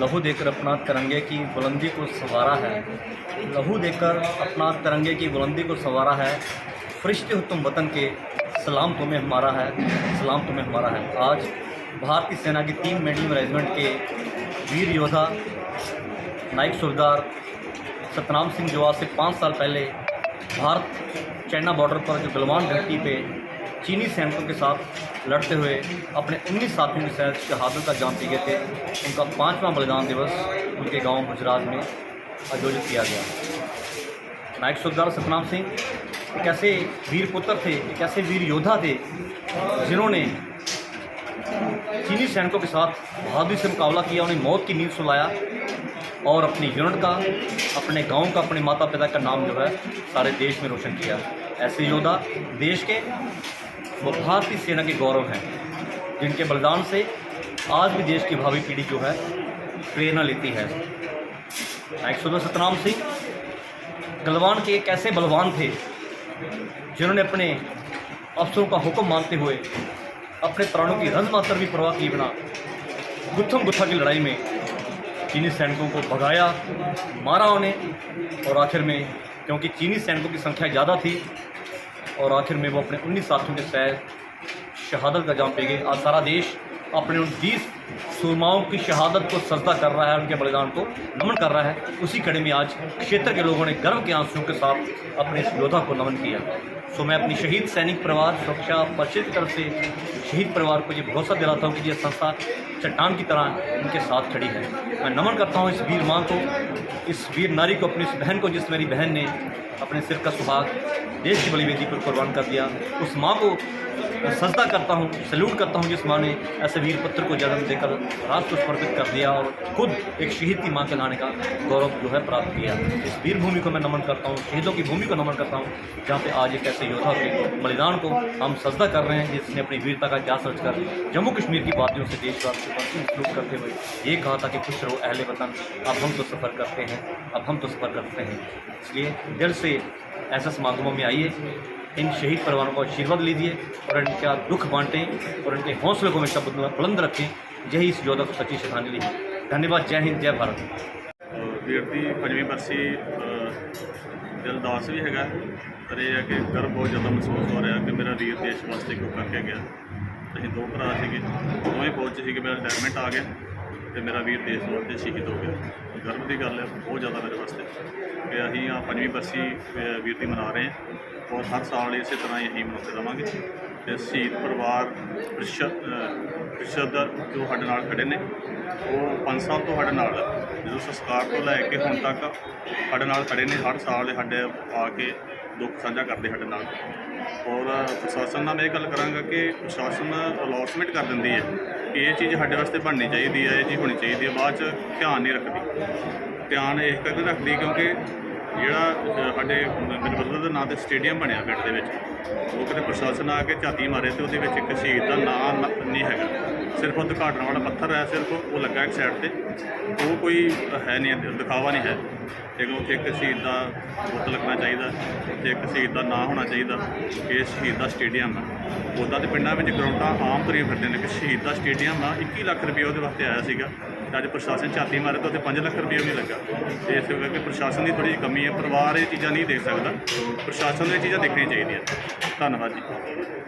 लहू देकर अपना तिरंगे की बुलंदी को संवारा है। लहू देकर अपना तिरंगे की बुलंदी को संवारा है। फरिश्ते हो तुम वतन के सलाम तुम्हें हमारा है सलाम तुम्हें हमारा है। आज भारतीय सेना की तीन मेडियम रेजिमेंट के वीर योद्धा नाइक सुरदार सतनाम सिंह जो आज से पाँच साल पहले भारत चाइना बॉर्डर पर जो गलवान घाटी पे चीनी सैनिकों के साथ लड़ते हुए अपने 19 साथियों के साथ शहादत का जाम पी गए थे। उनका पाँचवां बलिदान दिवस उनके गाँव गुजरात में आयोजित किया गया। नायक सुरदार सतनाम सिंह एक ऐसे वीर पुत्र थे एक ऐसे वीर योद्धा थे, जिन्होंने चीनी सैनिकों के साथ बहादुरी से मुकाबला किया, उन्हें मौत की नींद सुलाया और अपनी यूनिट का, अपने गाँव का, अपने माता पिता का नाम जो है सारे देश में रोशन किया। ऐसे योद्धा देश के वो भारतीय सेना के गौरव हैं, जिनके बलिदान से आज भी देश की भावी पीढ़ी जो है, प्रेरणा लेती है। नायक सतनाम सिंह, गलवान के एक ऐसे बलवान थे, जिन्होंने अपने अफसरों का हुक्म मानते हुए अपने प्राणों की रंज मात्र भी परवाह किए बिना गुत्थम गुत्था की लड़ाई में चीनी सैनिकों को भगाया, मारा उन्हें और आखिर में, क्योंकि चीनी सैनिकों की संख्या ज़्यादा थी और आखिर में वो अपने उन्नीस साथियों के तहत शहादत का जाम पे गए। आज सारा देश अपने उन बीस सुरमाओं की शहादत को सजदा कर रहा है, उनके बलिदान को नमन कर रहा है। उसी कड़ी में आज क्षेत्र के लोगों ने गर्व के आंसुओं के साथ अपने इस योद्धा को नमन किया। सो मैं अपनी शहीद सैनिक परिवार सुरक्षा परिषद की तरफ़ से शहीद परिवार को ये भरोसा दिलाता हूँ कि ये संस्था चट्टान की तरह उनके साथ खड़ी है। मैं नमन करता हूँ इस वीर माँ को, इस वीर नारी को, अपनी इस बहन को जिस मेरी बहन ने अपने सिर का सुहाग देश की बलिवेदी पर कुर्बान कर दिया, उस माँ को सजदा करता हूँ, सैल्यूट करता हूँ जिस माँ ने ऐसे वीर पुत्र को जन्म देकर राष्ट्र को समर्पित कर दिया और खुद एक शहीद की माँ कहलाने का गौरव जो है प्राप्त किया। इस वीर भूमि को मैं नमन करता हूँ, शहीदों की भूमि को नमन करता हूँ, जहाँ पे आज एक ऐसे योद्धा के बलिदान को हम सजदा कर रहे हैं जिसने अपनी वीरता का इतिहास रच कर जम्मू कश्मीर की वादियों से देशवासियों पर सलूट करते हुए ये कहा था कि खुश रहो अहले वतन अब हम तो सफ़र करते हैं अब हम तो सफ़र करते हैं इसलिए दिल से ऐसे समागमों में आइए इन शहीद परिवारों को आशीर्वाद लीजिए और इनका दुख बांटें और इनके हौसले को हमेशा बुलंद बुलंद रखें यही इस योद्धा को सच्ची श्रद्धांजलि है धन्यवाद जय हिंद जय भारत ਵੀਰ ਦੀ ਪੰਜਵੀਂ ਬਰਸੀ ਅ, ਦਿਲ ਉਦਾਸ ਵੀ ਹੈਗਾ ਪਰ ਇਹ ਹੈ ਕਿ ਗਰਵ ਬਹੁਤ ਜ਼ਿਆਦਾ ਮਹਿਸੂਸ ਹੋ ਰਿਹਾ ਕਿ ਮੇਰਾ ਵੀਰ ਦੇਸ਼ ਵਾਸਤੇ ਕੁਝ ਕਰਕੇ ਗਿਆ। ਅਸੀਂ ਦੋ ਭਰਾ ਸੀਗੇ, ਦੋਵੇਂ ਫੌਜ 'ਚ ਸੀਗੇ, ਮੇਰਾ ਰਿਟਾਇਰਮੈਂਟ ਆ ਗਿਆ ਤੇ ਮੇਰਾ ਵੀਰ ਦੇਸ਼ ਵਾਸਤੇ ਸ਼ਹੀਦ ਹੋ ਗਿਆ। ਗਰਵ ਦੀ ਗੱਲ ਹੈ, ਬਹੁਤ ਜ਼ਿਆਦਾ ਮੇਰੇ ਵਾਸਤੇ ਕਿ ਅਸੀਂ ਆ ਪੰਜਵੀਂ ਬਰਸੀ ਵੀਰ ਦੀ ਮਨਾ ਰਹੇ ਹਾਂ ਔਰ ਹਰ ਸਾਲ ਇਸੇ ਤਰ੍ਹਾਂ ਹੀ ਅਸੀਂ ਮਨਾਉਂਦੇ ਰਵਾਂਗੇ ਤੇ ਸ਼ਹੀਦ ਪਰਿਵਾਰ ਪ੍ਰੀਸ਼ਦ ਪ੍ਰੀਸ਼ਦ ਜੋ ਸਾਡੇ ਨਾਲ ਖੜੇ ਨੇ, ਉਹ 5 ਸਾਲ ਤੋਂ ਸਾਡੇ ਨਾਲ ਜਦੋਂ ਸੰਸਕਾਰ ਤੋਂ ਲੈ ਕੇ ਹੁਣ ਤੱਕ ਸਾਡੇ ਨਾਲ ਖੜੇ ਨੇ, ਹਰ ਸਾਲ ਸਾਡੇ ਆ ਕੇ ਦੁੱਖ ਸਾਂਝਾ ਕਰਦੇ ਸਾਡੇ ਨਾਲ। ਔਰ ਪ੍ਰਸ਼ਾਸਨ ਨਾਲ ਮੈਂ ਇਹ ਗੱਲ ਕਰਾਂਗਾ ਕਿ ਪ੍ਰਸ਼ਾਸਨ ਅਲੌਟਮੈਂਟ ਕਰ ਦਿੰਦੀ ਹੈ। ਕਿ ਇਹ ਚੀਜ਼ ਸਾਡੇ ਵਾਸਤੇ ਬਣਨੀ ਚਾਹੀਦੀ ਹੈ, ਇਹ ਚੀਜ਼ ਹੋਣੀ ਚਾਹੀਦੀ ਹੈ। ਬਾਅਦ ਚ ਧਿਆਨ ਨਹੀਂ ਰੱਖਦੀ। ਧਿਆਨ ਇਸ ਕਰਕੇ ਰੱਖਦੀ ਕਿਉਂਕਿ ਜਿਹੜਾ ਸਾਡੇ, ਮੇਰੇ ਬਰਦਰ ਦੇ ਨਾਂ ਤੇ ਸਟੇਡੀਅਮ ਬਣਿਆ ਪਿੰਡ ਦੇ ਵਿੱਚ। ਉਹ ਕਿਤੇ ਪ੍ਰਸ਼ਾਸਨ ਆ ਕੇ ਝਾਤੀ ਮਾਰੇ ਤੇ ਉਹਦੇ ਵਿੱਚ ਇੱਕ ਸ਼ਹੀਦ ਦਾ ਨਾਂ ਨਹੀਂ ਹੈਗਾ। ਸਿਰਫ ਉਦਘਾਟਨ ਵਾਲਾ ਪੱਥਰ ਹੈ, ਸਿਰਫ ਉਹ ਲੱਗਾ ਇੱਕ ਸਾਈਡ ਤੇ। ਉਹ ਕੋਈ ਹੈ ਨਹੀਂ, ਦਿਖਾਵਾ ਨਹੀਂ ਹੈ। ਤੇ ਉੱਥੇ ਇੱਕ ਸ਼ਹੀਦ ਦਾ ਬੁੱਤ ਲੱਗਣਾ ਚਾਹੀਦਾ ਤੇ ਇੱਕ ਸ਼ਹੀਦ ਦਾ ਨਾਂ ਹੋਣਾ ਚਾਹੀਦਾ, ਕਿ ਇਹ ਸ਼ਹੀਦ ਦਾ ਸਟੇਡੀਅਮ ਆ ਉੱਦਾਂ ਦੇ ਪਿੰਡਾਂ ਵਿੱਚ ਗਰਾਊਂਡਾਂ ਆਮ ਤਰੀਕੇ ਫਿਰਦੇ ਨੇ ਕਿ ਸ਼ਹੀਦ ਦਾ ਸਟੇਡੀਅਮ ਆ 21 ਲੱਖ ਰੁਪਏ ਉਹਦੇ ਵਾਸਤੇ ਆਇਆ ਸੀਗਾ। ਤੇ ਅੱਜ ਪ੍ਰਸ਼ਾਸਨ ਝਾਤੀ ਮਾਰੇ ਤਾਂ ਉੱਥੇ 5 ਲੱਖ ਰੁਪਏ ਵੀ ਲੱਗਾ। ਤੇ ਇਸ ਕਰਕੇ ਪ੍ਰਸ਼ਾਸਨ ਦੀ ਥੋੜੀ ਜਿਹੀ ਕਮੀ ਹੈ, ਪਰਿਵਾਰ ਇਹ ਚੀਜ਼ਾਂ ਨਹੀਂ ਦੇਖ ਸਕਦਾ। ਪ੍ਰਸ਼ਾਸਨ ਨੂੰ ਇਹ ਚੀਜ਼ਾਂ ਦੇਖਣੀਆਂ ਚਾਹੀਦੀਆਂ। ਧੰਨਵਾਦ ਜੀ।